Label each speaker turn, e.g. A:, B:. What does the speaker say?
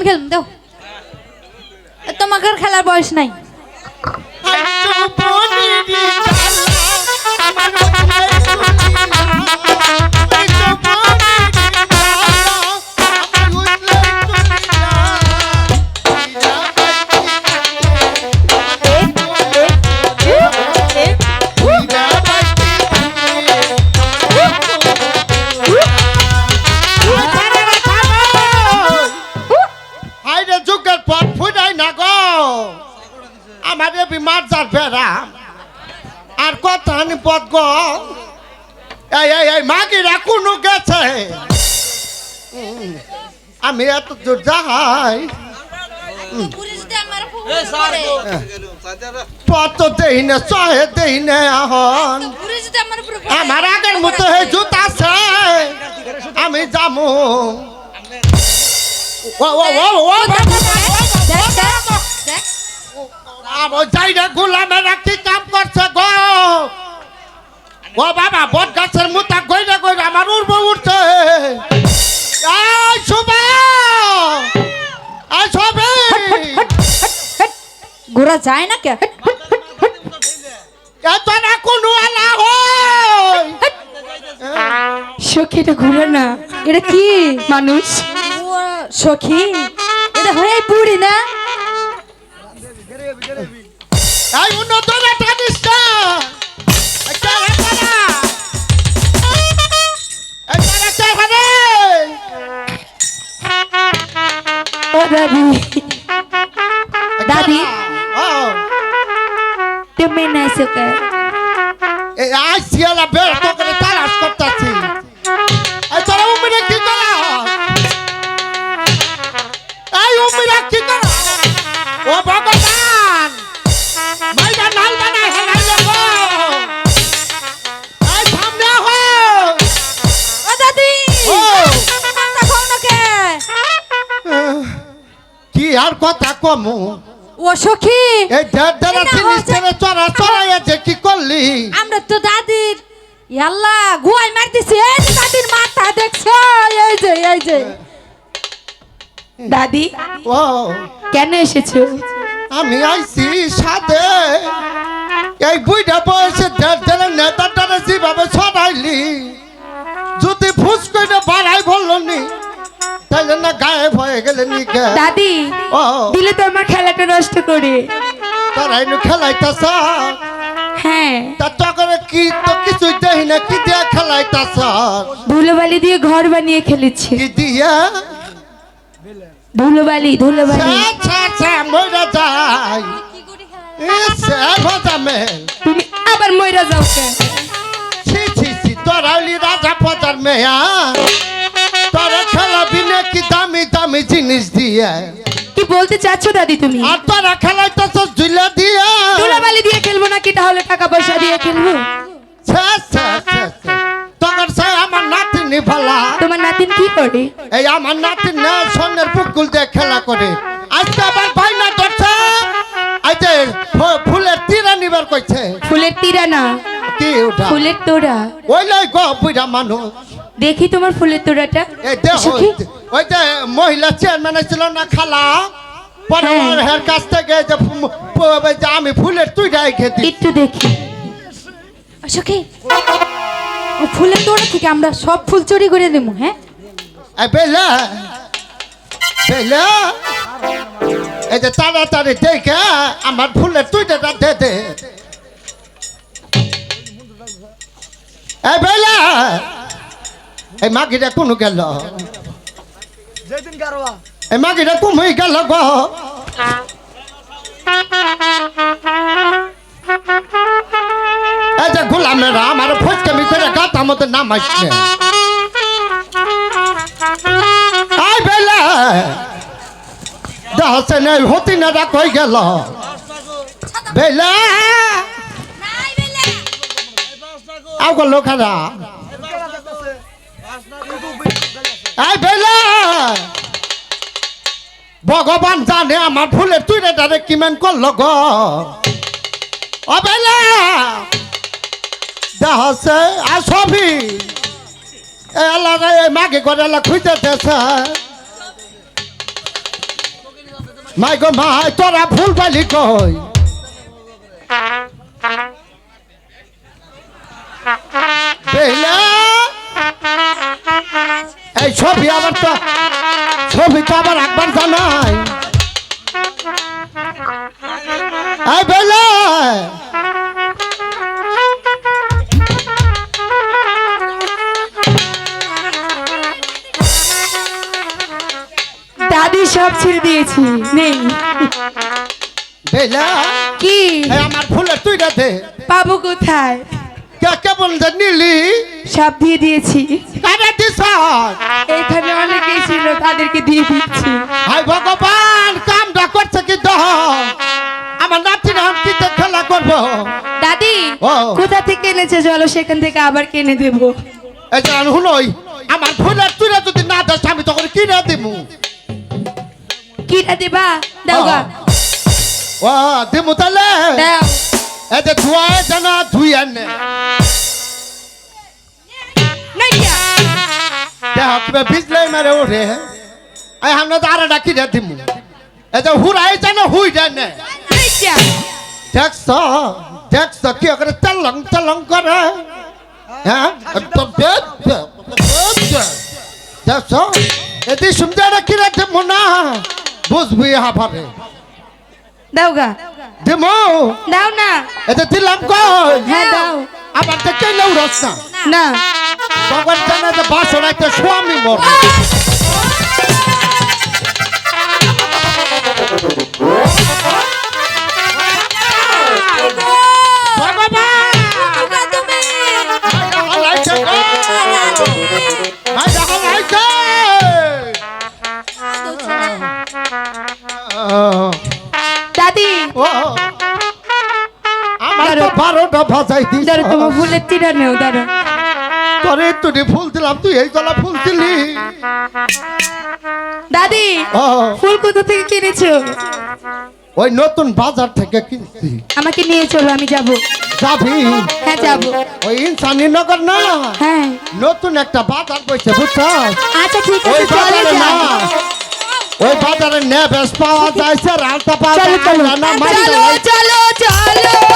A: আমি খেলুন দেও। তোমাকে আর খেলার বয়স নাই।
B: আমার এবি মারজার ফেরা আর কথা নি পথ গো এই এই মাগিরা কোনো গেছে আমি এত দূর যাই পথ তো দেই না চহে দেই না এখন আমার আগের মতো হে জুতা আছে আমি যামু ও ও ও ও আর ওই যাইরা গোলামেরা কি কাম করছে গো? ও বাবা বট গাছের মুতা গইরা গইরা আমার উড়বো উঠছে।
A: ঘোরা যায় না কে?
B: তোরা কোন আলা হই
C: সখীটা ঘুরে না। এটা কি মানুষ?
A: সখী? এটা হয়ে বুড়ি না?
B: এই উন্ন তোরা টানিস না। এই তোরা আর কথা কমু।
A: ও সখী
B: এই চড়া চড়াইয়া যে কি করলি?
A: আমরা তো দাদির ইয়াল্লা গুয়াই মারতেছি এই দাদির মাথা দেখছ? এই যে এই যে।
C: দাদি
B: ও।
C: কেন এসেছ?
B: আমি আইছি সাদে এই বুইটা বয়সে দেড় দেড় নেতাটারে যেভাবে ছড়াইলি যদি ফুস করে বাড়াই বলল নি তাইলে না গায়েব হয়ে গেলে নি গে
C: দাদি
B: ও
C: দিলে তো আমার খেলাটা নষ্ট করে।
B: তারাই নু খেলাইতাছ?
C: হ্যাঁ।
B: তা তখন কি তো কিছু দেই না কি দিয়া খেলাইতাছ?
C: ধুলোবালি দিয়ে ঘর বানিয়ে খেলেছি।
B: কি দিয়া?
C: ধুলোবালি ধুলোবালি।
B: আচ্ছা আচ্ছা মরে যাই।
C: তুমি আবার মইরা যাও কে
B: ছি ছি ছি তোরাইলি রাজা পদার মেয়া। তোরা দামি জিনিস দিয়ে।
C: কি বলতে চাচ্ছ দাদি তুমি?
B: আর তোরা খেলাইতেছ জুলা দিয়া।
C: ধুলোবালি দিয়ে খেলব নাকি? তাহলে টাকা পয়সা দিয়ে খেলব।
B: ছ্যা, ছ্যা, ছ্যা, ছ্যা। তখন সে আমার নাতিনি ভালা।
C: তোমার নাতিন কি করে?
B: এই আমার নাতিন না সোনের পুকুল দিয়ে খেলা করে। আজকে আবার ভাই না ধরছে। আজকে ফ- ফুলের তীরা নিবার কইছে।
C: ফুলের তীরা না।
B: ওটা
C: ফুলের তোড়া।
B: ওই লাই গো বুড়া মানুষ।
C: দেখি তোমার ফুলের তোড়াটা।
B: এই
C: সখী?
B: ওই যে মহিলা চেয়ারম্যান ছিল না খালা? পরে
C: হ্যাঁ।
B: হের কাছ থেকে যে আমি ফুলের তুই খেতি।
C: একটু দেখি।
A: ও ফুলের তোড়া থেকে আমরা সব ফুল চুরি করে দেবো হ্যাঁ?
B: বেলা বেলা এই যে তাড়াতাড়ি দেখে আমার ফুলের তুই যেটা দে দে। এই বেলা। এই মাগিটা কোনো গেল? এই মাগিটা কুমই গেল গো। এই যে গোলামেরা আমার ফটকামি করে গাতা মতো নাম আসছে। আই বেলা। দাসে নাই হতি না হয়ে গেল? বেলা। আও গেল খারা আই বেলা। ভগবান জানে আমার ফুলের তুই রে ডারে কিমান করল গো ও বেলা। দাসে আসবি এ আল্লাহ রে মাগে করে খুঁজে দেছে। মাই গো মাই, তোরা ফুল পাইলি কই? বেলা এই ছবি আবার তো ছবি তো আবার একবার জানাই। এই বেলা।
C: দাদি সব ছেড়ে দিয়েছি নেই।
B: বেলা।
C: কি?
B: আমার ফুলের তুই দে।
C: পাবো কোথায়?
B: কে কেমন যে নিলি?
C: সব দিয়ে দিয়েছি।
B: দিস
C: এখানে অনেকেই ছিল তাদেরকে দিয়ে দিচ্ছি।
B: হাই ভগবান কামটা করছে কি দহ আমার নাতি নাম কিতে খেলা করব।
C: দাদি। কোথা থেকে এনেছে চলো সেখান থেকে আবার কিনে দেবো।
B: এই যে হুনই আমার ফুলের তুই যদি না দেস আমি তখন কিনে দিমু।
C: কিনা দেবা? দাও গা।
B: ও দিমু তাহলে?
C: দাও।
B: যে ধুয়ায় জানা ধুই আনে কিবা বিজলাই মারে ওরে এই হামনা তো আরেকটা কিনে দিমু। এই যে হুরাই জানা হুই জানে দেখছ? দেখছ কি করে চালং চালং করে? হ্যাঁ? একদম দেখ দেখছ? এটি সুন্দর কিনে দিমু না? বুঝবি হাফারে।
C: দাও গা
B: দেমো।
C: দাও না।
B: এটা দিলাম কই?
C: হ্যাঁ দাও।
B: আবার তো কেলেও রস না।
C: না
B: ভগবান জানে যে বাসন একটা স্বামী মর ও। আমার তো বারোটা ভাজাই দিস।
C: ধরো তোমার ফুলের তীরা নেও ধরো।
B: তোরে তুই ফুল দিলাম তুই এই গলা ফুল দিলি।
C: দাদি ফুল কোথা থেকে কিনেছো?
B: ওই নতুন বাজার থেকে কিনছি।
C: আমাকে নিয়ে চলো আমি যাব।
B: যাবি?
C: হ্যাঁ যাব।
B: ওই ইনসানি নগর না?
C: হ্যাঁ।
B: নতুন একটা বাজার বইছে বুঝছ
C: আচ্ছা ঠিক আছে চলে যাও।
B: ওই বাজারে পাওয়া যায় রালটা পাওয়া যায় না
C: চলো চলো চলো।